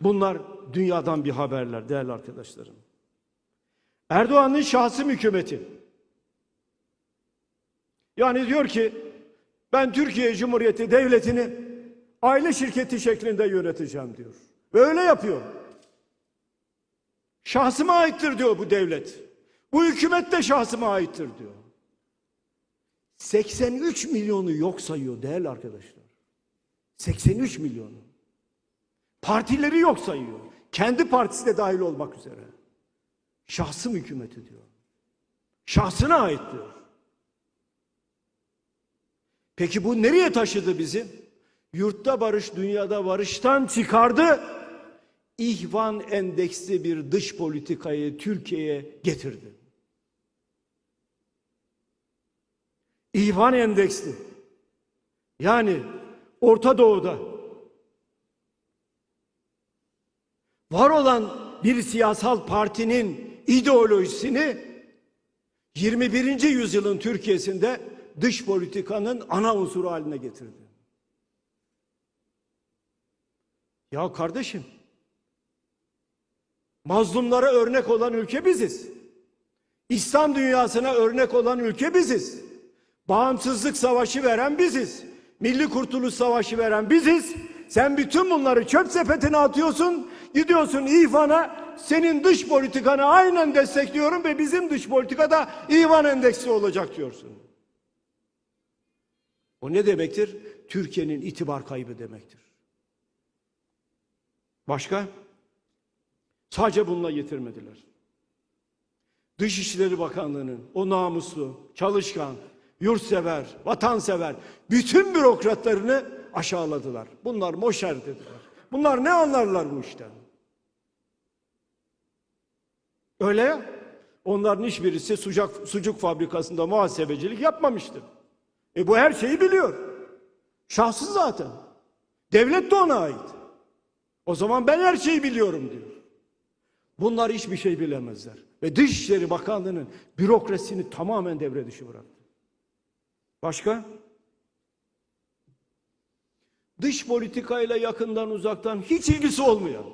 Bunlar dünyadan bir haberler değerli arkadaşlarım. Erdoğan'ın şahsım hükümeti. Yani diyor ki ben Türkiye Cumhuriyeti Devleti'ni aile şirketi şeklinde yöneteceğim diyor. Ve öyle yapıyor. Şahsıma aittir diyor bu devlet. Bu hükümet de şahsıma aittir diyor. 83 milyonu yok sayıyor değerli arkadaşlar. 83 milyonu. Partileri yok sayıyor. Kendi partisi de dahil olmak üzere. Şahsım hükümeti diyor. Şahsına ait diyor. Peki bu nereye taşıdı bizi? Yurtta barış, dünyada barıştan çıkardı. İhvan endeksli bir dış politikayı Türkiye'ye getirdi. İhvan endeksli. Yani Orta Doğu'da var olan bir siyasal partinin ideolojisini 21. yüzyılın Türkiye'sinde dış politikanın ana unsuru haline getirdi. Ya kardeşim, mazlumlara örnek olan ülke biziz. İslam dünyasına örnek olan ülke biziz. Bağımsızlık savaşı veren biziz. Milli Kurtuluş Savaşı veren biziz. Sen bütün bunları çöp sepetine atıyorsun. Gidiyorsun İvan'a senin dış politikanı aynen destekliyorum ve bizim dış politikada İvan endeksi olacak diyorsun. O ne demektir? Türkiye'nin itibar kaybı demektir. Başka? Sadece bununla yetirmediler. Dışişleri Bakanlığı'nın o namuslu, çalışkan, yurtsever, vatansever bütün bürokratlarını aşağıladılar. Bunlar moşer dediler. Bunlar ne anlarlar bu işten? Öyle ya. Onların hiçbirisi sucuk, sucuk fabrikasında muhasebecilik yapmamıştır. E bu her şeyi biliyor. Şahsız zaten. Devlet de ona ait. O zaman ben her şeyi biliyorum diyor. Bunlar hiçbir şey bilemezler. Ve Dışişleri Bakanlığı'nın bürokrasisini tamamen devre dışı bıraktı. Başka? Dış politikayla yakından uzaktan hiç ilgisi olmayan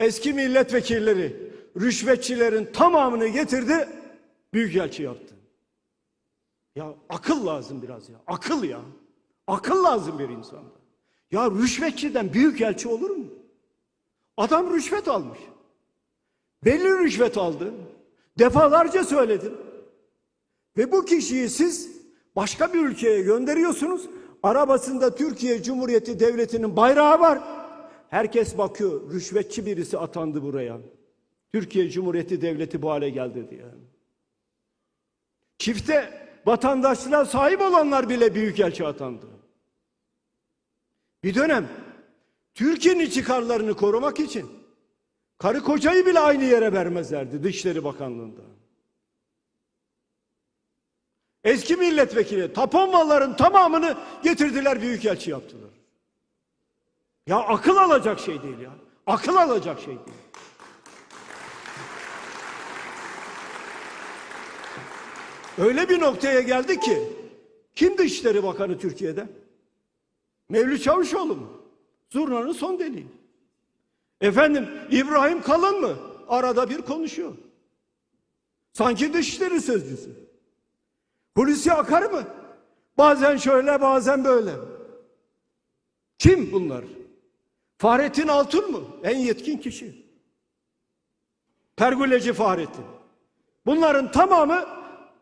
eski milletvekilleri, rüşvetçilerin tamamını getirdi, büyükelçi yaptı. Ya akıl lazım biraz ya. Akıl ya. Akıl lazım bir insanda. Ya rüşvetçiden büyükelçi olur mu? Adam rüşvet almış. Belli rüşvet aldı. Defalarca söyledim. Ve bu kişiyi siz başka bir ülkeye gönderiyorsunuz. Arabasında Türkiye Cumhuriyeti Devleti'nin bayrağı var. Herkes bakıyor. Rüşvetçi birisi atandı buraya. Türkiye Cumhuriyeti Devleti bu hale geldi diye. Çifte vatandaşlığa sahip olanlar bile büyükelçi atandı. Bir dönem Türkiye'nin çıkarlarını korumak için karı kocayı bile aynı yere vermezlerdi Dışişleri Bakanlığı'nda. Eski milletvekili tapon malların tamamını getirdiler büyükelçi yaptılar. Ya akıl alacak şey değil ya. Akıl alacak şey değil. Öyle bir noktaya geldi ki kim Dışişleri Bakanı Türkiye'de? Mevlüt Çavuşoğlu mu? Zurnanın son deliği. Efendim İbrahim Kalın mı? Arada bir konuşuyor. Sanki Dışişleri Sözcüsü. Hulusi Akar mı? Bazen şöyle bazen böyle. Kim bunlar? Fahrettin Altun mu? En yetkin kişi. Pergüleci Fahrettin. Bunların tamamı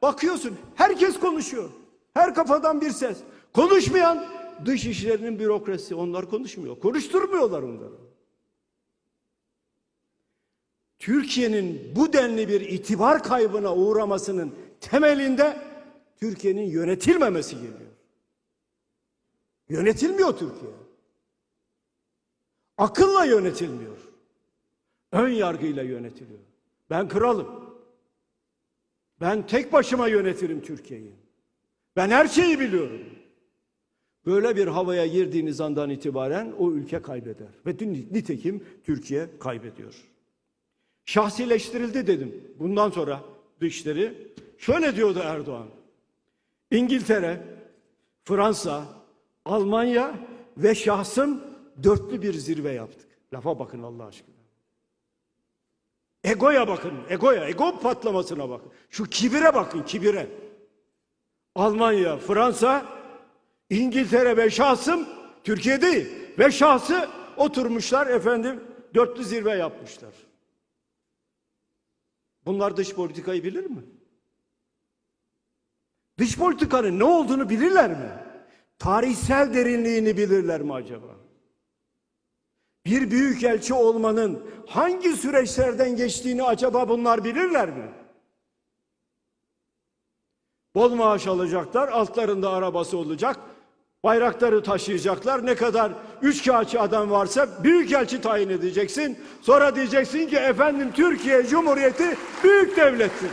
bakıyorsun herkes konuşuyor. Her kafadan bir ses. Konuşmayan dış işlerinin bürokrasi onlar konuşmuyor. Konuşturmuyorlar onları. Türkiye'nin bu denli bir itibar kaybına uğramasının temelinde Türkiye'nin yönetilmemesi geliyor. Yönetilmiyor Türkiye. Akılla yönetilmiyor. Ön yargıyla yönetiliyor. Ben kralım. Ben tek başıma yönetirim Türkiye'yi. Ben her şeyi biliyorum. Böyle bir havaya girdiğiniz andan itibaren o ülke kaybeder. Ve nitekim Türkiye kaybediyor. Şahsileştirildi dedim. Bundan sonra dışları şöyle diyordu Erdoğan. İngiltere, Fransa, Almanya ve şahsım dörtlü bir zirve yaptık. Lafa bakın Allah aşkına. Egoya bakın, egoya, ego patlamasına bakın. Şu kibire bakın, kibire. Almanya, Fransa, İngiltere ve şahsım, Türkiye değil, ve şahsı oturmuşlar efendim dörtlü zirve yapmışlar. Bunlar dış politikayı bilir mi? Dış politikanın ne olduğunu bilirler mi? Tarihsel derinliğini bilirler mi acaba? Bir büyükelçi olmanın hangi süreçlerden geçtiğini acaba bunlar bilirler mi? Bol maaş alacaklar, altlarında arabası olacak, bayrakları taşıyacaklar. Ne kadar üç kağıtçı adam varsa büyükelçi tayin edeceksin. Sonra diyeceksin ki efendim Türkiye Cumhuriyeti büyük devlettir.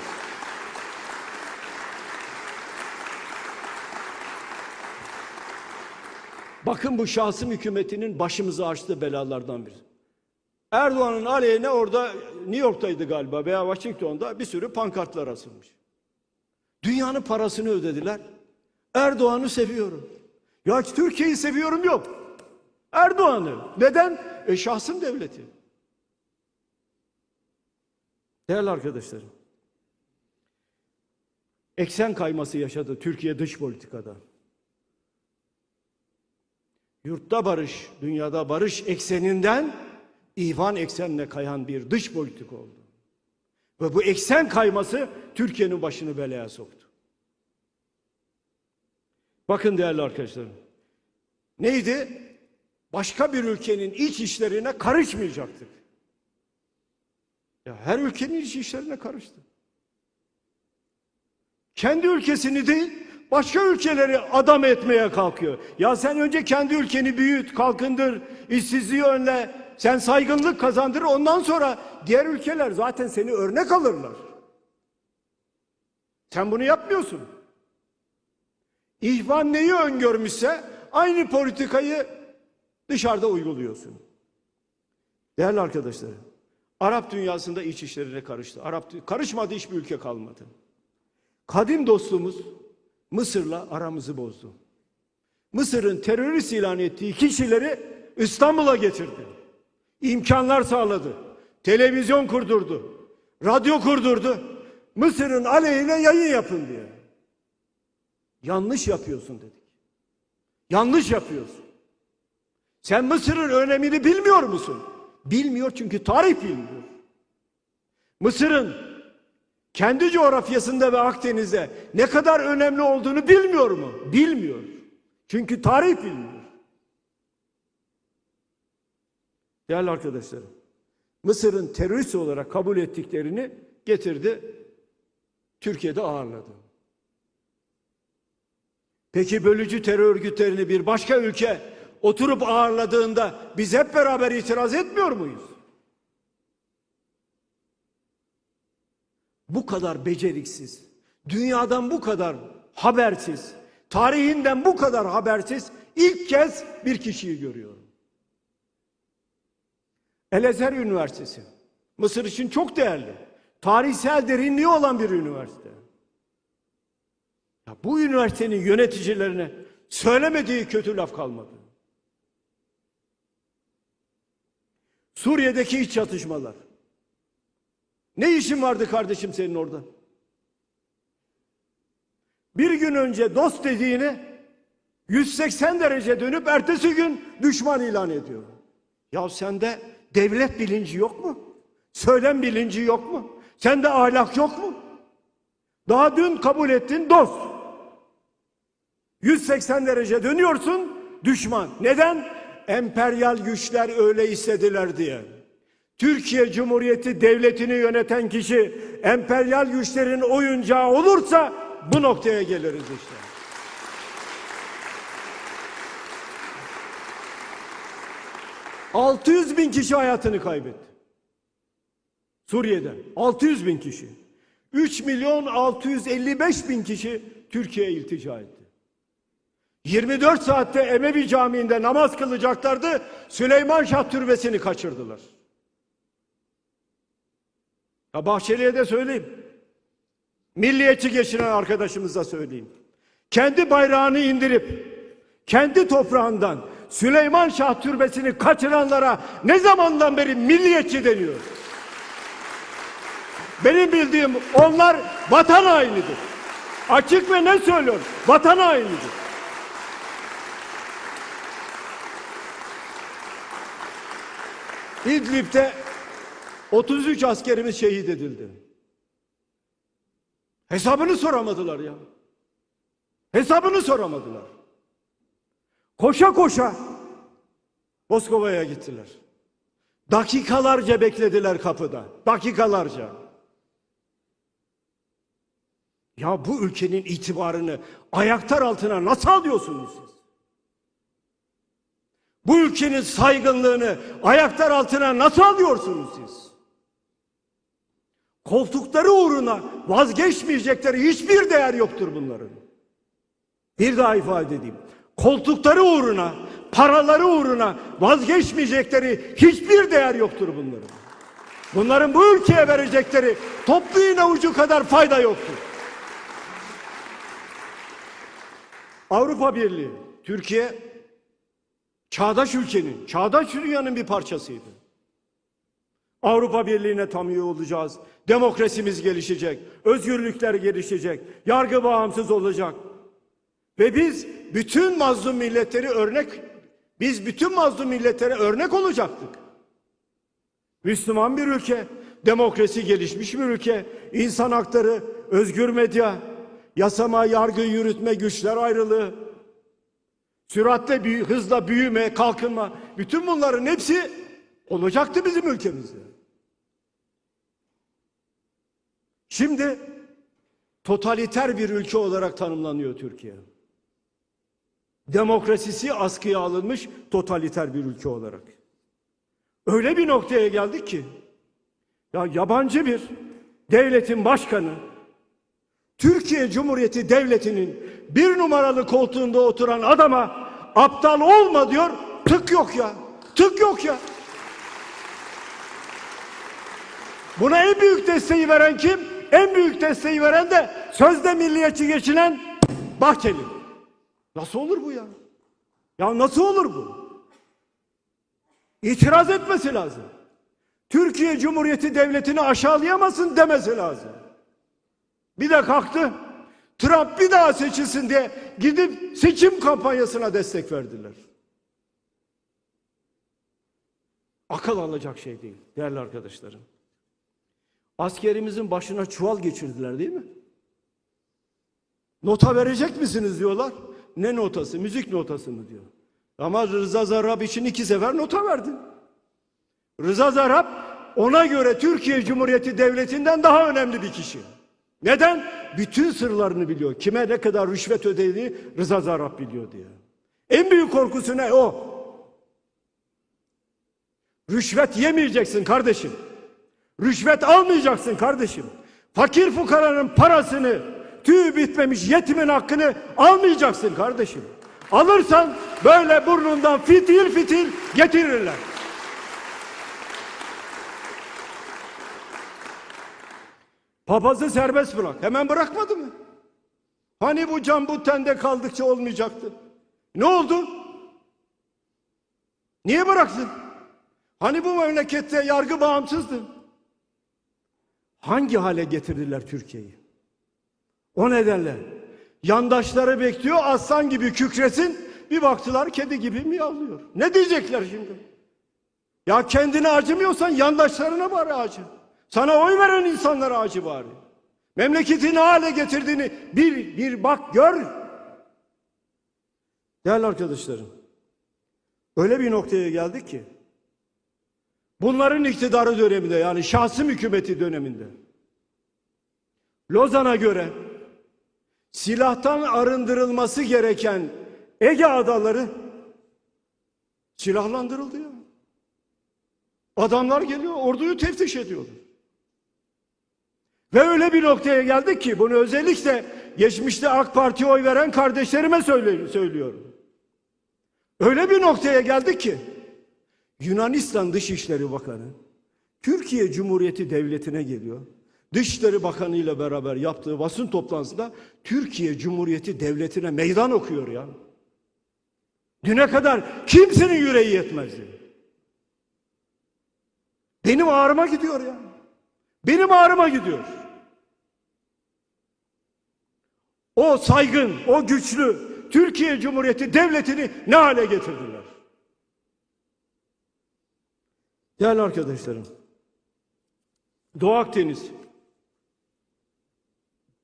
Bakın bu şahsım hükümetinin başımıza açtığı belalardan biri. Erdoğan'ın aleyhine orada New York'taydı galiba veya Washington'da bir sürü pankartlar asılmış. Dünyanın parasını ödediler. Erdoğan'ı seviyorum. Ya Türkiye'yi seviyorum yok. Erdoğan'ı. Neden? E şahsım devleti. Değerli arkadaşlarım. Eksen kayması yaşadı Türkiye dış politikada. Yurtta barış, dünyada barış ekseninden ihvan eksenine kayan bir dış politik oldu. Ve bu eksen kayması Türkiye'nin başını belaya soktu. Bakın değerli arkadaşlarım. Neydi? Başka bir ülkenin iç işlerine karışmayacaktık. Ya her ülkenin iç işlerine karıştı. Kendi ülkesini değil, başka ülkeleri adam etmeye kalkıyor. Ya sen önce kendi ülkeni büyüt, kalkındır, işsizliği önle, sen saygınlık kazandır, ondan sonra diğer ülkeler zaten seni örnek alırlar. Sen bunu yapmıyorsun. İhvan neyi öngörmüşse aynı politikayı dışarıda uyguluyorsun. Değerli arkadaşlarım, Arap dünyasında iç işlerine karıştı. Arap karışmadı hiçbir ülke kalmadı. Kadim dostumuz Mısır'la aramızı bozdu. Mısır'ın terörist ilan ettiği kişileri İstanbul'a getirdi. İmkanlar sağladı. Televizyon kurdurdu. Radyo kurdurdu. Mısır'ın aleyhine yayın yapın diye. Yanlış yapıyorsun dedik. Yanlış yapıyorsun. Sen Mısır'ın önemini bilmiyor musun? Bilmiyor çünkü tarih bilmiyor. Mısır'ın kendi coğrafyasında ve Akdeniz'de ne kadar önemli olduğunu bilmiyor mu? Bilmiyor. Çünkü tarih bilmiyor. Değerli arkadaşlarım, Mısır'ın terörist olarak kabul ettiklerini getirdi, Türkiye'de ağırladı. Peki bölücü terör örgütlerini bir başka ülke oturup ağırladığında biz hep beraber itiraz etmiyor muyuz? Bu kadar beceriksiz, dünyadan bu kadar habersiz, tarihinden bu kadar habersiz ilk kez bir kişiyi görüyorum. El-Ezer Üniversitesi. Mısır için çok değerli. Tarihsel derinliği olan bir üniversite. Ya bu üniversitenin yöneticilerine söylemediği kötü laf kalmadı. Suriye'deki iç çatışmalar. Ne işin vardı kardeşim senin orada? Bir gün önce dost dediğini 180 derece dönüp ertesi gün düşman ilan ediyor. Ya sende devlet bilinci yok mu? Söylem bilinci yok mu? Sende ahlak yok mu? Daha dün kabul ettin dost. 180 derece dönüyorsun düşman. Neden? Emperyal güçler öyle istediler diye. Türkiye Cumhuriyeti devletini yöneten kişi emperyal güçlerin oyuncağı olursa bu noktaya geliriz işte. ...600 bin kişi hayatını kaybetti. Suriye'de 600 bin kişi. 3 milyon 655 bin kişi Türkiye'ye iltica etti. 24 saatte Emevi Camii'nde namaz kılacaklardı. Süleyman Şah Türbesi'ni kaçırdılar. Ya Bahçeli'ye de söyleyeyim. Milliyetçi geçinen arkadaşımıza söyleyeyim. Kendi bayrağını indirip kendi toprağından Süleyman Şah Türbesi'ni kaçıranlara ne zamandan beri milliyetçi deniyor? Benim bildiğim onlar vatan hainidir. Açık ve ne söylüyor? Vatan hainidir. İdlib'de 33 askerimiz şehit edildi. Hesabını soramadılar ya. Hesabını soramadılar. Koşa koşa Moskova'ya gittiler. Dakikalarca beklediler kapıda. Dakikalarca. Ya bu ülkenin itibarını ayaklar altına nasıl alıyorsunuz siz? Bu ülkenin saygınlığını ayaklar altına nasıl alıyorsunuz siz? Koltukları uğruna vazgeçmeyecekleri hiçbir değer yoktur bunların. Bir daha ifade edeyim. Koltukları uğruna, paraları uğruna vazgeçmeyecekleri hiçbir değer yoktur bunların. Bunların bu ülkeye verecekleri toplu iğne ucu kadar fayda yoktur. Avrupa Birliği, Türkiye çağdaş ülkenin, çağdaş dünyanın bir parçasıydı. Avrupa Birliği'ne tam üye olacağız. Demokrasimiz gelişecek, özgürlükler gelişecek, yargı bağımsız olacak. Ve biz bütün mazlum milletleri örnek, biz bütün mazlum milletlere örnek olacaktık. Müslüman bir ülke, demokrasi gelişmiş bir ülke, insan hakları, özgür medya, yasama, yargı, yürütme, güçler ayrılığı, süratle büyü, hızla büyüme, kalkınma, bütün bunların hepsi olacaktı bizim ülkemizde. Şimdi totaliter bir ülke olarak tanımlanıyor Türkiye. Demokrasisi askıya alınmış totaliter bir ülke olarak. Öyle bir noktaya geldik ki ya yabancı bir devletin başkanı Türkiye Cumhuriyeti Devleti'nin bir numaralı koltuğunda oturan adama aptal olma diyor. Tık yok ya. Tık yok ya. Buna en büyük desteği veren kim? En büyük desteği veren de sözde milliyetçi geçinen Bahçeli. Nasıl olur bu ya? Ya nasıl olur bu? İtiraz etmesi lazım. Türkiye Cumhuriyeti Devleti'ni aşağılayamasın demesi lazım. Bir de kalktı. Trump bir daha seçilsin diye gidip seçim kampanyasına destek verdiler. Akıl alacak şey değil değerli arkadaşlarım. Askerimizin başına çuval geçirdiler değil mi? Nota verecek misiniz diyorlar. Ne notası? Müzik notası mı diyor. Ama Rıza Zarrab için iki sefer nota verdi. Rıza Zarrab ona göre Türkiye Cumhuriyeti Devleti'nden daha önemli bir kişi. Neden? Bütün sırlarını biliyor. Kime ne kadar rüşvet ödediğini Rıza Zarrab biliyor diye. En büyük korkusu ne? O. Rüşvet yemeyeceksin kardeşim. Rüşvet almayacaksın kardeşim. Fakir fukaranın parasını, tüy bitmemiş yetimin hakkını almayacaksın kardeşim. Alırsan böyle burnundan fitil fitil getirirler. Papazı serbest bırak. Hemen bırakmadı mı? Hani bu can bu tende kaldıkça olmayacaktı? Ne oldu? Niye bıraktın? Hani bu memlekette yargı bağımsızdı? Hangi hale getirdiler Türkiye'yi? O nedenle yandaşları bekliyor aslan gibi kükresin bir baktılar kedi gibi miyavlıyor. Ne diyecekler şimdi? Ya kendine acımıyorsan yandaşlarına bari acı. Sana oy veren insanlara acı bari. Memleketin ne hale getirdiğini bir, bir bak gör. Değerli arkadaşlarım. Öyle bir noktaya geldik ki bunların iktidarı döneminde yani şahsım hükümeti döneminde Lozan'a göre silahtan arındırılması gereken Ege adaları silahlandırıldı ya. Adamlar geliyor orduyu teftiş ediyorlar. Ve öyle bir noktaya geldik ki bunu özellikle geçmişte AK Parti'ye oy veren kardeşlerime söylüyorum. Öyle bir noktaya geldik ki Yunanistan Dışişleri Bakanı Türkiye Cumhuriyeti Devleti'ne geliyor. Dışişleri Bakanı ile beraber yaptığı basın toplantısında Türkiye Cumhuriyeti Devleti'ne meydan okuyor ya. Düne kadar kimsenin yüreği yetmezdi. Benim ağrıma gidiyor ya. Benim ağrıma gidiyor. O saygın, o güçlü Türkiye Cumhuriyeti devletini ne hale getirdiler? Değerli arkadaşlarım, Doğu Akdeniz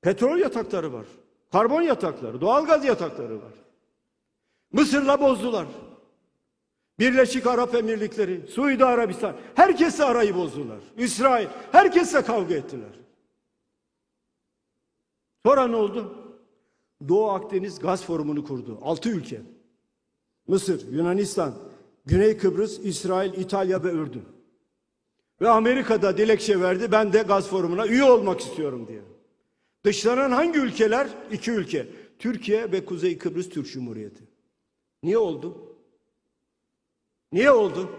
petrol yatakları var, karbon yatakları, doğalgaz yatakları var. Mısır'la bozdular. Birleşik Arap Emirlikleri, Suudi Arabistan, herkesle arayı bozdular. İsrail, herkesle kavga ettiler. Sonra ne oldu? Doğu Akdeniz Gaz Forumu'nu kurdu. Altı ülke. Mısır, Yunanistan, Güney Kıbrıs, İsrail, İtalya ve Ürdün. Ve Amerika'da dilekçe verdi. Ben de Gaz Forumu'na üye olmak istiyorum diye. Dışlanan hangi ülkeler? İki ülke. Türkiye ve Kuzey Kıbrıs Türk Cumhuriyeti. Niye oldu? Niye oldu?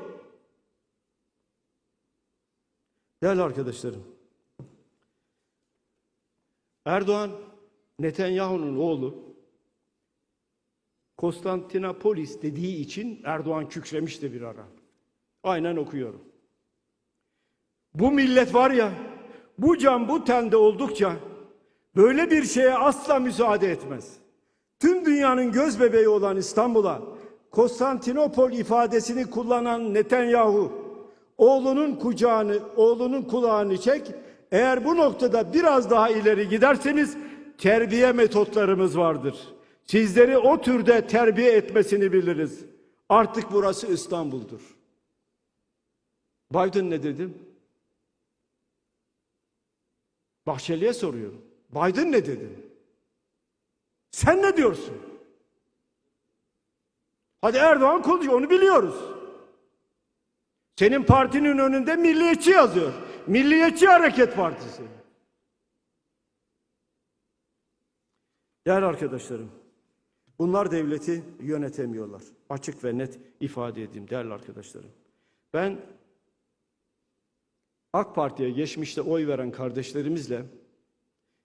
Değerli arkadaşlarım. Erdoğan Netanyahu'nun oğlu Konstantinopolis dediği için Erdoğan kükremişti bir ara. Aynen okuyorum. Bu millet var ya, bu can bu tende oldukça böyle bir şeye asla müsaade etmez. Tüm dünyanın göz bebeği olan İstanbul'a Konstantinopol ifadesini kullanan Netanyahu oğlunun kucağını, oğlunun kulağını çek. Eğer bu noktada biraz daha ileri giderseniz terbiye metotlarımız vardır. Sizleri o türde terbiye etmesini biliriz. Artık burası İstanbul'dur. Biden ne dedi? Bahçeli'ye soruyorum. Biden ne dedi? Sen ne diyorsun? Hadi Erdoğan konuşuyor, onu biliyoruz. Senin partinin önünde milliyetçi yazıyor. Milliyetçi Hareket Partisi. Değerli arkadaşlarım, bunlar devleti yönetemiyorlar. Açık ve net ifade edeyim değerli arkadaşlarım. Ben AK Parti'ye geçmişte oy veren kardeşlerimizle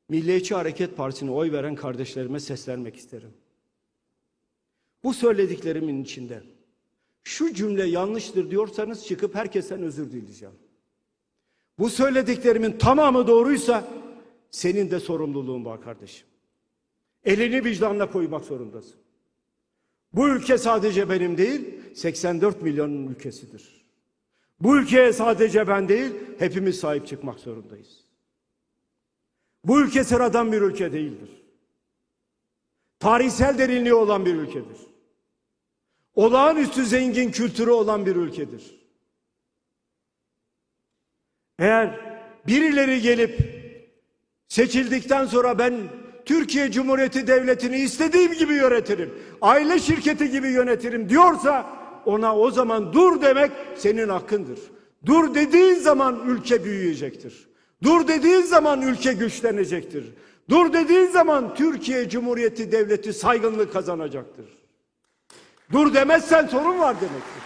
Milliyetçi Hareket Partisi'ne oy veren kardeşlerime seslenmek isterim. Bu söylediklerimin içinde şu cümle yanlıştır diyorsanız çıkıp herkesten özür dileyeceğim. Bu söylediklerimin tamamı doğruysa senin de sorumluluğun var kardeşim. Elini vicdanına koymak zorundasın. Bu ülke sadece benim değil, 84 milyonun ülkesidir. Bu ülkeye sadece ben değil, hepimiz sahip çıkmak zorundayız. Bu ülke sıradan bir ülke değildir. Tarihsel derinliği olan bir ülkedir. Olağanüstü zengin kültürü olan bir ülkedir. Eğer birileri gelip seçildikten sonra ben Türkiye Cumhuriyeti Devleti'ni istediğim gibi yönetirim, aile şirketi gibi yönetirim diyorsa ona o zaman dur demek senin hakkındır. Dur dediğin zaman ülke büyüyecektir. Dur dediğin zaman ülke güçlenecektir. Dur dediğin zaman Türkiye Cumhuriyeti Devleti saygınlık kazanacaktır. Dur demezsen sorun var demektir.